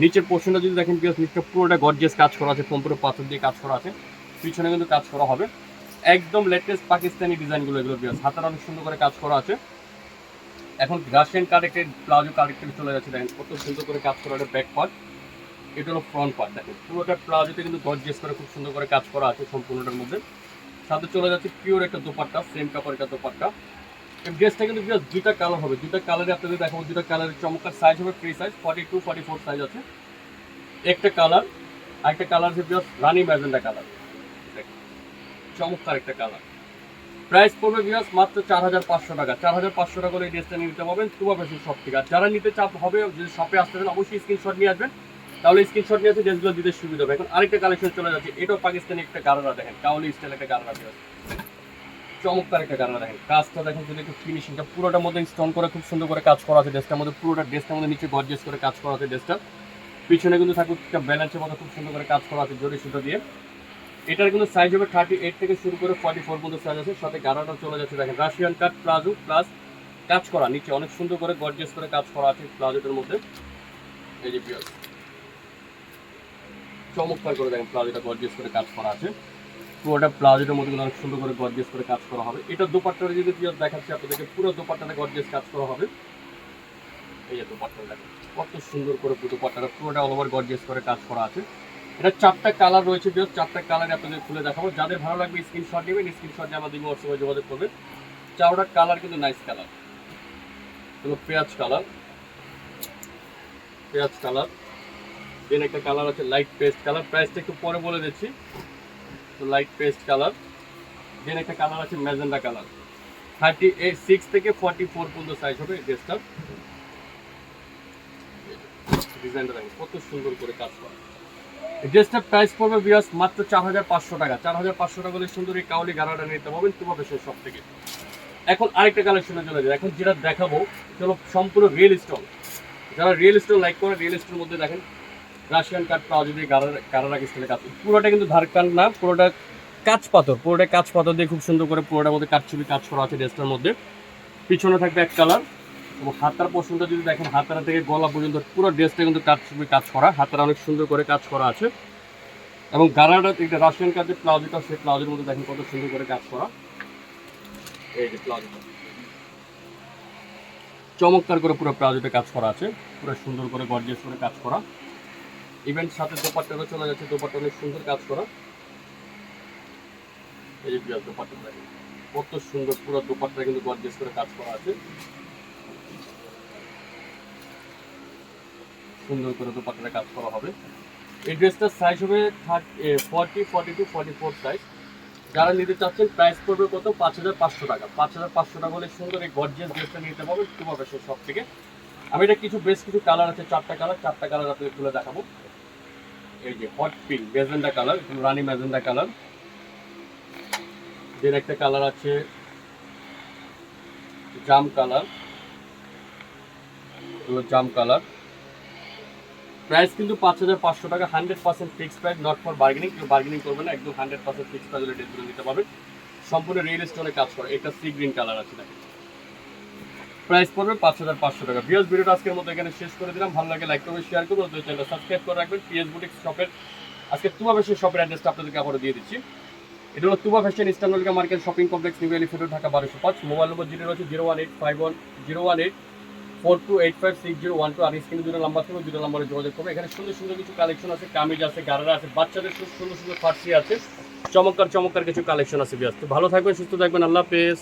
নিচের পোর্শনটা যদি দেখেন পিস নিচটা পুরোটা গর্জিয়াস কাজ করা আছে, সম্পূর্ণ পাথর দিয়ে কাজ করা আছে, পিছনে কিন্তু কাজ করা হবে। একদম লেটেস্ট পাকিস্তানি ডিজাইনগুলো এগুলো পিস হাতের অনেক সুন্দর করে কাজ করা আছে। এখন রাশিয়ান কারেক্টেড প্লাজো কারেক্টেড চলে যাচ্ছে, দেখেন কত সুন্দর করে কাজ করা আছে ব্যাক পার্ট এটা হলো ফ্রন্ট পার্ট দেখেন। পুরোটা প্লাজোতে কিন্তু গর্জিয়াস করে খুব সুন্দর করে কাজ করা আছে সম্পূর্ণটার মধ্যে। সাথে চলে যাচ্ছে পিওর একটা দোপাট্টা সেম কাপড় একটা দোপাট্টা। ড্রেসটা কিন্তু দুইটা কালার হবে। দুইটা কালারে আপনাদের দেখাবো। দুইটা চমৎকার সাইজ হবে free size forty two forty four size আছে। একটা কালার আরেকটা colour because rani magenta colour চমৎকার একটা কালার প্রাইস পড়বে মাত্র চার হাজার পাঁচশো টাকা। চার হাজার পাঁচশো টাকা এই ড্রেসটা নিতে পারবেন তুবা থেকে। আর যারা নিতে চাপ হবে, যদি শপে আসতে চান, অবশ্যই স্ক্রিনশট নিয়ে আসবেন। তাহলে স্ক্রিনশট নিয়ে আসে ড্রেসগুলো দিতে সুবিধা হবে। এখন আরেকটা কালেকশন চলে যাচ্ছে। এটাও পাকিস্তানি একটা গারারা দেখেন। কাউলি স্টাইল একটা গারারা চমৎকার একটা গানা দেখেন। কাজটা দেখেন যদি একটু ফিনিশিংটা পুরোটার মধ্যে স্টোন করে খুব সুন্দর করে কাজ করা আছে ড্রেসটার মধ্যে, পুরোটা ড্রেসটার মধ্যে নিচে গর্জেস করে কাজ করা আছে ড্রেসটা পিছনে কিন্তু থাকুক একটা ব্যালেন্সের মতো খুব সুন্দর করে কাজ করা আছে জরি সুতো দিয়ে। এটার কিন্তু সাইজ হবে থার্টি এইট থেকে শুরু করে ফর্টি ফোর পর্যন্ত সাইজ আছে। সাথে গানাটা চলে যাচ্ছে দেখেন রাশিয়ান কাট প্লাজো প্লাস কাজ করা নিচে অনেক সুন্দর করে গর্জেস করে কাজ করা আছে প্লাজোটার মধ্যে। এই যে চমৎকার করে দেখেন প্লাজোটা গর্জেস করে কাজ করা আছে। পুরোটা প্লাজোটার মধ্যে অনেক সুন্দর করে গর্জিয়াস করে কাজ করা হবে। এটা দোপাট্টাটা যদি দেখাচ্ছি, আপনাদেরকে পুরো দোপাট্টাটা গর্জিয়াস কাজ করা হবে। এই যে দোপাট্টাটা কত সুন্দর করে দোপাট্টাটা, পুরোটা অল ওভার গর্জিয়াস করে কাজ করা আছে। এটা চারটা কালার রয়েছে পিয়াজ চারটা কালারে আপনাদের খুলে দেখাবো। যাদের ভালো লাগবে স্ক্রিনশট নেবেন স্ক্রিনশট নিয়ে আমাদের হোয়াটসঅ্যাপে যোগাযোগ করবেন। চারটা কালার কিন্তু নাইস কালার হলো পেঁয়াজ কালার পেঁয়াজ কালার দেন একটা কালার আছে লাইট পেস্ট কালার প্রাইসটা একটু পরে বলে দিচ্ছি। লাইট পেস্ট কালার দেন একটা কালার আছে ম্যাজেন্ডা কালার থার্টি সিক্স থেকে ফর্টি ফোর পর্যন্ত সাইজ হবে ড্রেসটার ডিজাইনটা কত সুন্দর করে কাজ করা। ড্রেসটার প্রাইস পড়বে মাত্র চার হাজার পাঁচশো টাকা। চার হাজার পাঁচশো টাকা হলে সুন্দর এই কাউলি গাড়াটা নিতে পারবেন, তোমার সব থেকে এখন আরেকটা কালেকশনে চলে যায় এখন যেটা দেখাবো, চলো সম্পূর্ণ রিয়েল স্টোন যারা রিয়েল স্টল লাইক করে রিয়েল স্টোনের মধ্যে দেখেন রাশিয়ান কাঠ পাওয়া গারারা স্টাইলে কাজ পুরোটা কিন্তু ধারকান না, পুরোটা কাঁচ পাথর, পুরোটা কাঁচ পাথর দিয়ে খুব সুন্দর করে পুরোটার মধ্যে কাঠছবি কাজ করা আছে ড্রেসটার মধ্যে। পিছনে থাকবে এক কালার এবং হাতার পোর্শনটা যদি দেখেন, হাতারা থেকে গলা পর্যন্ত পুরো ড্রেসটা কিন্তু কাঠছবি কাজ করা, হাতারা অনেক সুন্দর করে কাজ করা আছে। এবং গারাটা একটা রাশিয়ান কাঠের প্লাজোটা সেই প্লাজোর মধ্যে দেখেন কত সুন্দর করে কাজ করা। এই যে প্লাজোটা চমৎকার করে পুরো প্লাজোতে কাজ করা আছে। পুরো সুন্দর করে গর্জিয়াস করে কাজ করা। ইভেন্ট সাথে দোপাট্টারও চলে যাচ্ছে, দোপাট্টা অনেক সুন্দর কাজ করা। এই যে বিয়ার কত সুন্দর পুরো দোপাট্টা কিন্তু গর্জিয়াস করে কাজ করা আছে। সুন্দর করে দোপাট্টাটা কাজ করা হবে। এই ড্রেসটার সাইজ হবে forty forty two forty four size যারা নিতে চাচ্ছেন প্রাইস পড়বে কত? পাঁচ হাজার পাঁচশো টাকা। পাঁচ হাজার পাঁচশো টাকা হলে সুন্দর এই গর্জিয়াস ড্রেসটা নিতে পারবেন তোমার বেশ সব থেকে। আমি এটা কিছু, বেশ কিছু কালার আছে, চারটা কালার চারটা কালার আপনাদের খুলে দেখাবো। এই যে হট পিঙ্ক ম্যাজেন্ডা কালার রানি ম্যাজেন্ডা কালার দেন একটা কালার আছে, জাম কালার জাম কালার প্রাইস কিন্তু পাঁচ হাজার পাঁচশো টাকা hundred percent fixed price not for bargaining কেউ বার্গেনিং করবে না, একদম হান্ড্রেড পার্সেন্ট ফিক্সড প্রাইস ডেটগুলো নিতে সম্পূর্ণ রিয়েল স্টোনে কাজ করে, এটা সি গ্রিন কালার আছে, দেখেন। প্রাইস পড়বে পাঁচ হাজার পাঁচশো টাকা। বিয়াস ভিডিওটা আজকের মতো এখানে শেষ করে দিলাম। ভালো লাগে লাইক করবে শেয়ার করব দুই চ্যানেলটা সাবস্ক্রাইব করে রাখবেন। পিএস বুটিক শপের আজকে তুবা ফ্যাশন শপের অ্যাড্রেসটা আপনাদেরকে আবারও দিয়ে দিচ্ছি। এটা হলো Tuba fashion ইস্টার্নলিকা market shopping complex new elephant Dhaka বারোশো পাঁচ। মোবাইল নম্বর জিরো রয়েছে zero one eight five one zero one eight four two eight five six zero one two আর স্ক্রিনে দুটো নাম্বার থাকবে, দুটো নম্বরে যোগাযোগ করবে। এখানে সুন্দর সুন্দর কিছু কালেকশন আছে, কামিজ আছে, গারারা আছে, বাচ্চাদের সুন্দর সুন্দর ফার্সি আছে। চমৎকার চমৎকার কিছু কালেকশন আছে বিয়াস তো ভালো থাকবেন, সুস্থ থাকবেন। আল্লাহ হাফেজ।